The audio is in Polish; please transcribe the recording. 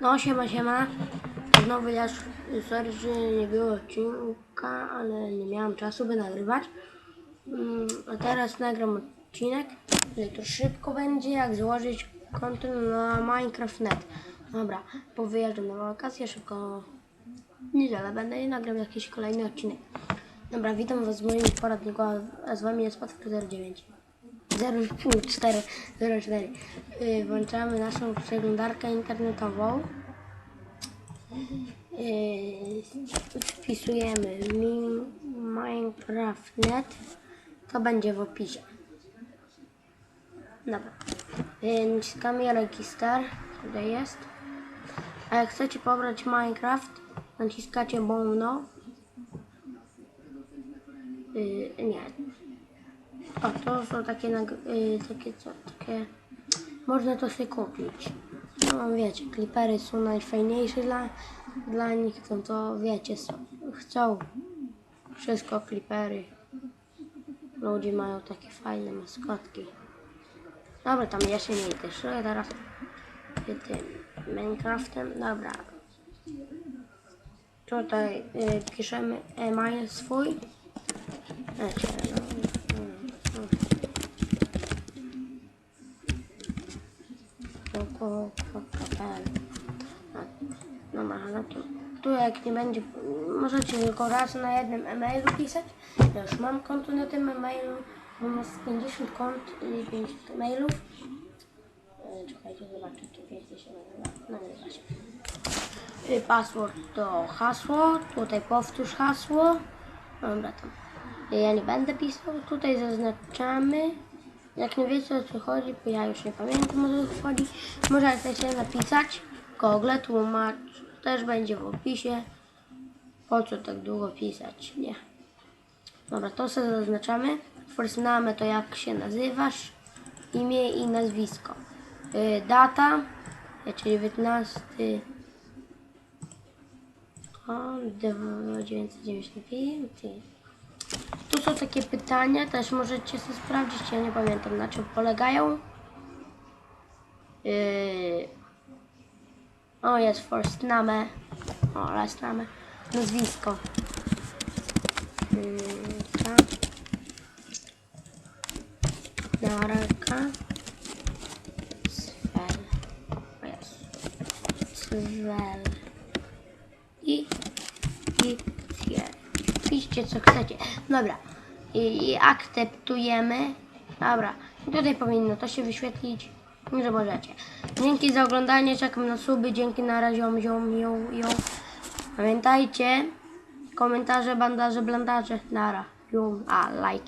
No siema, siema. Znowu ja, sorry, że nie było odcinka, ale nie miałam czasu, by nagrywać. Mm, A teraz nagram odcinek, to szybko będzie, jak złożyć konto na Minecraft.net. Dobra, bo wyjeżdżam na wakacje, szybko niedzielę będę i nagram jakiś kolejny odcinek. Dobra, witam was w moim poradniku, a z wami jest Patryk 09. 04, 04. Yy, Włączamy naszą przeglądarkę internetową. Yy, Wpisujemy mi- Minecraft.net. To będzie w opisie. Dobra. Naciskamy register. Tutaj jest. A jak chcecie pobrać Minecraft, naciskacie Bono. Yy, nie, o, to są takie, y, takie, co, takie, można to sobie kupić. No wiecie, klipery są najfajniejsze dla, dla nich, to, to wiecie, są, chcą wszystko klipery. Ludzie mają takie fajne maskotki. Dobra, tam jeszcze nie idę, szukaj teraz tym Minecraftem, dobra. Tutaj y, piszemy e-mail swój. No, no, no. Koko.pl Dobra, no to tu jak nie będzie, możecie tylko raz na jednym e-mailu pisać. Ja już mam konto na tym e-mailu, mam jest 50 kont i 50 mailów. E, Czekajcie, zobaczę, nazywa. Nazywa się. Y, Password to hasło, tutaj powtórz hasło. Dobra, tam. Ja nie będę pisał, tutaj zaznaczamy. Jak nie wiecie o co chodzi, bo ja już nie pamiętam o co chodzi, możecie napisać. Google tłumacz też będzie w opisie. Po co tak długo pisać? Nie. Dobra, to sobie zaznaczamy. First name to jak się nazywasz, imię i nazwisko. Y, data, y, czyli 19 o, 995. Tu są takie pytania, też możecie sobie sprawdzić, ja nie pamiętam na czym polegają. Yy... O, jest first name. O, last name. Nazwisko. Yy, ta. Darka. Svel. O jest. Svel. I, i. Piszcie co chcecie. Dobra. I, i akceptujemy. Dobra. Tutaj powinno to się wyświetlić. Nie zobaczycie. Dzięki za oglądanie. Czekam na suby. Dzięki na razie. Ziom, ziom, ją, ją. Pamiętajcie. Komentarze, bandaże, blandaże. Nara. Jum. A, like.